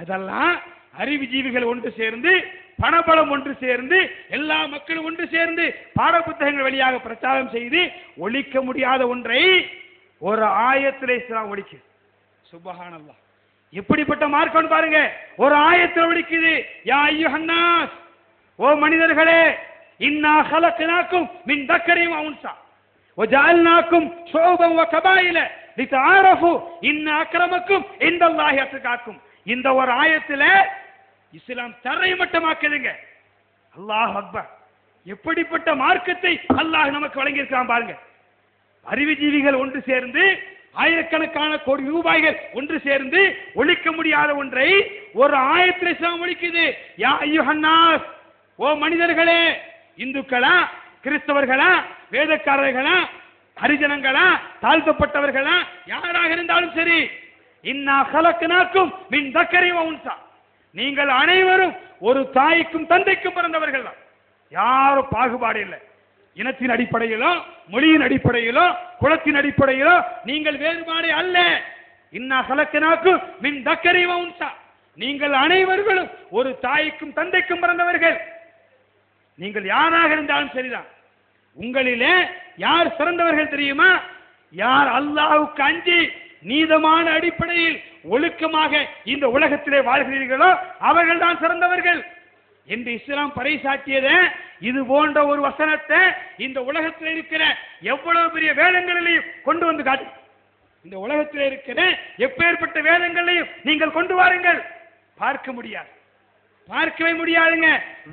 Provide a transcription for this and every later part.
அதெல்லாம் அறிவுஜீவிகள் ஒன்று சேர்ந்து பணபலம் ஒன்று சேர்ந்து எல்லா மக்களும் ஒன்று சேர்ந்து பாட புத்தகங்கள் வழியாக பிரச்சாரம் செய்து ஒழிக்க முடியாத ஒன்றை ஒரு ஆயத்திலே இஸ்லாம் ஒழிக்குது சுபஹானல்லாஹ் எப்படிப்பட்ட மார்க்கம் பாருங்க ஒரு ஆயத்தில் ஒழிக்குது யா ஐயுஹன்னாஸ் ஓ மனிதர்களே இன்னா ஹலக்னாக்கும் மின் தக்கரியும் அவுன்சா وجعلناكم شعوبا وقبائل لتعارفوا ان اكرمكم عند الله اتقاكم இந்த ஒரு ஆயத்தில் இஸ்லாம் தரைமட்டமாக்குதுங்க அல்லாஹ் அக்பர். எப்படிப்பட்ட மார்க்கத்தை அல்லாஹ் நமக்கு வழங்கியிருக்கான் பாருங்க. அறிவுஜீவிகள் ஒன்று சேர்ந்து ஆயிரக்கணக்கான கோடி ரூபாய்கள் ஒன்று சேர்ந்து ஒழிக்க முடியாத ஒன்றை ஒரு ஆயத்தில் இஸ்லாம் ஒழிக்குது. யா ஐயுஹன்னாஸ். ஓ மனிதர்களே இந்துக்களா கிறிஸ்தவர்களா வேதக்காரர்களா ஹரிஜனங்களா தாழ்த்தப்பட்டவர்களா யாராக இருந்தாலும் சரி இன்னா கலக்கனாக்கும் மின் தக்கரை உன்சா. நீங்கள் அனைவரும் ஒரு தாய்க்கும் தந்தைக்கும் பிறந்தவர்கள் தான். யாரும் பாகுபாடு இல்லை. இனத்தின் அடிப்படையிலோ மொழியின் அடிப்படையிலோ குலத்தின் அடிப்படையிலோ நீங்கள் வேறுபாடு அல்ல. இன்னா கலக்கனாக்கும் மின் தக்கரை உன்சா. நீங்கள் அனைவர்களும் ஒரு தாய்க்கும் தந்தைக்கும் பிறந்தவர்கள். நீங்கள் யாராக இருந்தாலும் சரிதான். உங்களிலே யார் சிறந்தவர்கள் தெரியுமா? யார் அல்லாவுக்கு அஞ்சி நீதமான அடிப்படையில் ஒழுக்கமாக இந்த உலகத்திலே வாழ்கிறீர்களோ அவர்கள் தான் சிறந்தவர்கள் என்று இஸ்லாம் பறைசாட்டியத இது போன்ற ஒரு வசனத்தை இந்த உலகத்தில் இருக்கிற எவ்வளவு பெரிய வேதங்களிலையும் கொண்டு வந்து காட்டு. இந்த உலகத்தில் இருக்கிற எப்பேற்பட்ட வேதங்களையும் நீங்கள் கொண்டு வாருங்கள். பார்க்க முடியாது. பார்க்கவே முடியாதுங்க.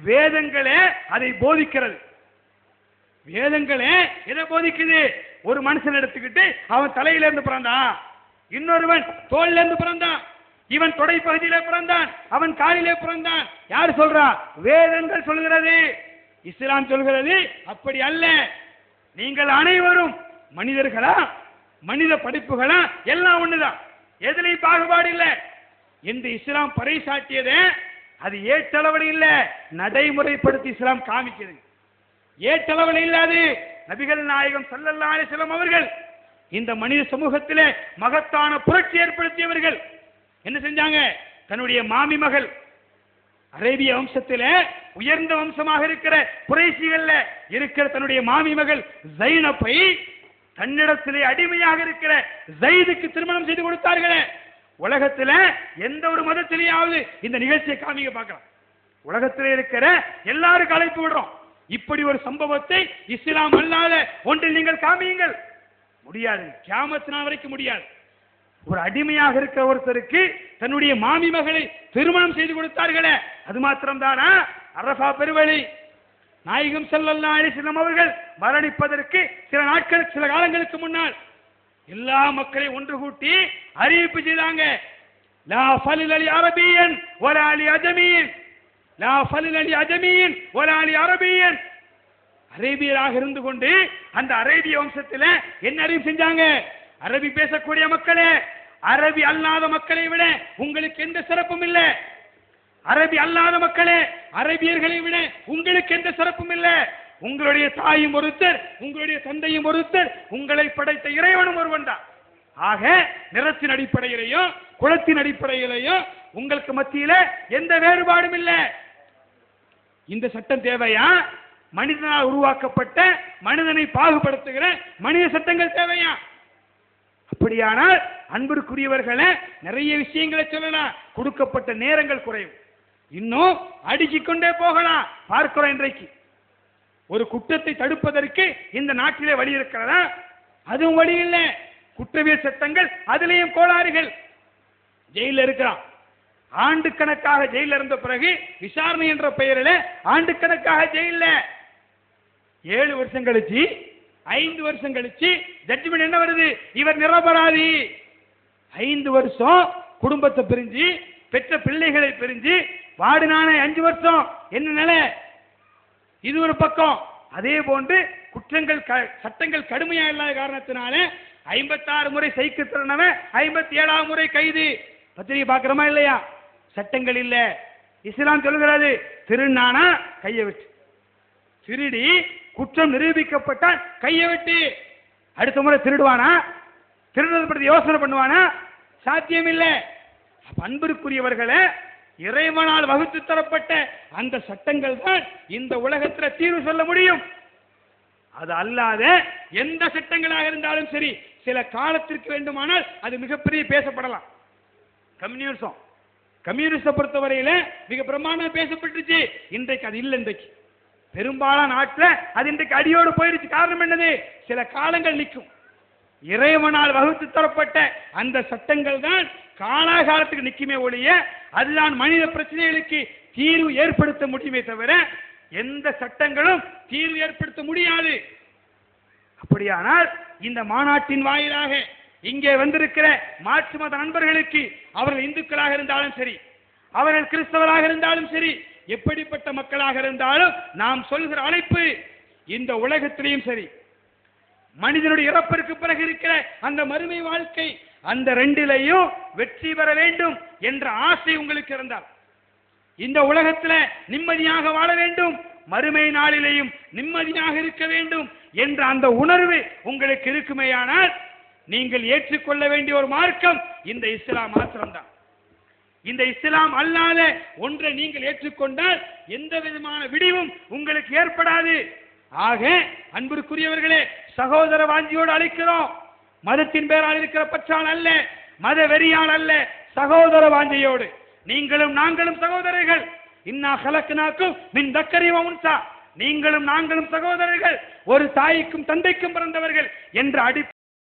வேதங்களே அதை போதிக்கிறது. வேதங்களே எதை போதிக்குது? ஒரு மனுஷன் எடுத்துக்கிட்டு அவன் தலையில இருந்து பிறந்தான். இன்னொருவன் தோல்லிருந்து பிறந்தான். இவன் தொடை பகுதியிலே பிறந்தான். அவன் காலிலே பிறந்தான். யார் சொல்றா? வேதங்கள் சொல்கிறது இஸ்லாம் சொல்கிறது அப்படி அல்ல. நீங்கள் அனைவரும் மனிதர்களா? மனித படிப்புகளா? எல்லாம் ஒண்ணுதான். எதுலையும் பாகுபாடு இல்லை. என்று இஸ்லாம் பறைசாட்டியதே அது ஏற்றளவில் இல்லை. நடைமுறைப்படுத்தி இஸ்லாம் காமிக்கிறது ஏற்றளவில் இல்லாது நபிகள் நாயகம் ஸல்லல்லாஹு அலைஹி அவர்கள் இந்த மனித சமூகத்திலே மகத்தான புரட்சி ஏற்படுத்தியவர்கள் என்ன செஞ்சாங்க? தன்னுடைய மாமி மகள். அரேபிய வம்சத்திலே உயர்ந்த வம்சமாக இருக்கிற குறைசிகள்ல இருக்கிற தன்னுடைய மாமி மகள் ஜைனப்பை தன்னிடத்திலே அடிமையாக இருக்கிற ஜைதுக்கு திருமணம் செய்து கொடுத்தார்களே. உலகத்துல எந்த ஒரு மதத்திலேயாவது இந்த நிகழ்ச்சியை காமிக்க பார்க்கலாம். உலகத்தில் இருக்கிற எல்லாருக்கும் அழைப்பு விடுறோம். இப்படி ஒரு சம்பவத்தை இஸ்லாம் அல்லாத ஒன்றில் நீங்கள் காமியுங்கள். முடியாது. கியாமத் வரைக்கும் முடியாது. ஒரு அடிமையாக இருக்கிற ஒருத்தருக்கு தன்னுடைய மாமி மகளை திருமணம் செய்து கொடுத்தார்களே அது மாத்திரம்தானா? அரபா பெருவழி. நாயகம் செல்லல்லா அலைஹி அவர்கள் மரணிப்பதற்கு சில நாட்கள் சில காலங்களுக்கு முன்னால் எல்லா மக்களையும் ஒன்று கூட்டி அறிவிப்பு செய்தாங்க. லா ஃபலில் அலி அரபியன் ஒரு அலி அஜமியன் லா ஃபலில் அலி அஜமியன் ஒரு அலி அரபியன். அரேபியராக இருந்து கொண்டு அந்த அரேபிய வம்சத்துல என்ன அறிவு செஞ்சாங்க? அரபி பேசக்கூடிய மக்களே அரபி அல்லாத மக்களை விட உங்களுக்கு எந்த சிறப்பும் இல்லை. அரபி அல்லாத மக்களே அரபியர்களை விட உங்களுக்கு எந்த சிறப்பும் இல்லை. உங்களுடைய தாயும் ஒருத்தர் உங்களுடைய தந்தையும் ஒருத்தர் உங்களை படைத்த இறைவனும் ஒருவன் தான். ஆக நிறத்தின் அடிப்படையிலையும் குளத்தின் அடிப்படையிலையும் உங்களுக்கு மத்தியில எந்த வேறுபாடும் இல்லை. இந்த சட்டம் தேவையா? மனிதனால் உருவாக்கப்பட்ட மனிதனை பாகுபடுத்துகிற மனித சட்டங்கள் தேவையா? அப்படியானால் அன்பிற்குரியவர்களை நிறைய விஷயங்களை சொல்லலாம். கொடுக்கப்பட்ட நேரங்கள் குறையும். இன்னும் அடுக்கிக் கொண்டே போகலாம். பார்க்கிறோம் இன்றைக்கு. ஒரு குற்றத்தை தடுப்பதற்கு இந்த நாட்டிலே வழி இருக்கிறதா? அதுவும் வழி இல்லை. குற்றவியல் சட்டங்கள் அதிலேயும் கோளாறுகள். ஜெயில இருக்கிறான். ஆண்டு கணக்காக ஜெயில இருந்த பிறகு விசாரணை என்ற பெயரில் ஆண்டு கணக்காக ஜெயில ஏழு வருஷம் கழிச்சு ஐந்து வருஷம் கழிச்சு ஜட்ஜ்மெண்ட் என்ன வருது? இவர் நிரபராதி. ஐந்து வருஷம் குடும்பத்தை பிரிஞ்சு பெற்ற பிள்ளைகளை பிரிஞ்சு வாடினானே அஞ்சு வருஷம். என்ன நிலை? இது ஒரு பக்கம். அதே போன்று குற்றங்கள் க- சட்டங்கள் கடுமையா இல்லாத காரணத்தினால ஐம்பத்தாறு முறை சைக்கிள் திறனவன் ஐம்பத்தி ஏழாம் முறை கைது. பத்திரிகை பார்க்கிறோமா இல்லையா? சட்டங்கள் இல்ல. இஸ்லாம் சொல்கிறது திருநானா கையை விட்டு. திருடி குற்றம் நிரூபிக்கப்பட்டால் கையை வெட்டி அடுத்த முறை திருடுவானா? திருடுறது பற்றி யோசனை பண்ணுவானா? சாத்தியம் இல்லை இறைவனால் வகுத்து தரப்பட்ட அந்த சட்டங்கள் தான் இந்த உலகத்தில் தீர்வு சொல்ல முடியும். அது அல்லாத எந்த சட்டங்களாக இருந்தாலும் சரி சில காலத்திற்கு வேண்டுமானால் அது மிகப்பெரிய பேசப்படலாம். கம்யூனிசம். கம்யூனிஸ்ட பொறுத்தவரையில மிக பிரமாணம் பேசப்பட்டுச்சு இன்றைக்கு அது இல்லை இன்றைக்கு. பெரும்பாலான நாட்டில் அது இன்றைக்கு அடியோடு போயிருச்சு காரணம் என்னது? சில காலங்கள் நிற்கும். இறைவனால் வகுத்து தரப்பட்ட அந்த சட்டங்கள் தான் காலாகாலத்துக்கு நிற்குமே ஒழிய அதுதான் மனித பிரச்சனைகளுக்கு தீர்வு ஏற்படுத்த முடியுமே தவிர எந்த சட்டங்களும் தீர்வு ஏற்படுத்த முடியாது. அப்படியானால் இந்த மாநாட்டின் வாயிலாக இங்கே வந்திருக்கிற மாற்று மத நண்பர்களுக்கு அவர்கள் இந்துக்களாக இருந்தாலும் சரி அவர்கள் கிறிஸ்தவராக இருந்தாலும் சரி எப்படிப்பட்ட மக்களாக இருந்தாலும் நாம் சொல்கிற அழைப்பு இந்த உலகத்திலையும் சரி. மனிதனுடைய இறப்பிற்கு பிறகு இருக்கிற அந்த மறுமை வாழ்க்கை அந்த ரெண்டிலையும் வெற்றி பெற வேண்டும் என்ற ஆசை உங்களுக்கு இருந்தால். இந்த உலகத்துல நிம்மதியாக வாழ வேண்டும் மறுமை நாளிலேயும் நிம்மதியாக இருக்க வேண்டும் என்ற அந்த உணர்வு உங்களுக்கு இருக்குமேயானால் நீங்கள் ஏற்றுக்கொள்ள வேண்டிய ஒரு மார்க்கம் இந்த இஸ்லாம் மாத்திரம்தான். இந்த இஸ்லாம் அல்லாத ஒன்றை நீங்கள் ஏற்றுக்கொண்டால் எந்த விதமான விடிவும் உங்களுக்கு ஏற்படாது. ஆக அன்பிற்குரியவர்களே சகோதர வாஞ்சியோடு அழைக்கிறோம். மதத்தின் பேரால் இருக்கிற பற்றால் அல்ல மத வெறியால் அல்ல சகோதர வாஞ்சையோடு. நீங்களும் நாங்களும் சகோதரர்கள். இன்னா கலக்குனாக்கும் மின் தக்கரி உன்சா. நீங்களும் நாங்களும் சகோதரர்கள். ஒரு தாய்க்கும் தந்தைக்கும் பிறந்தவர்கள் என்ற அடி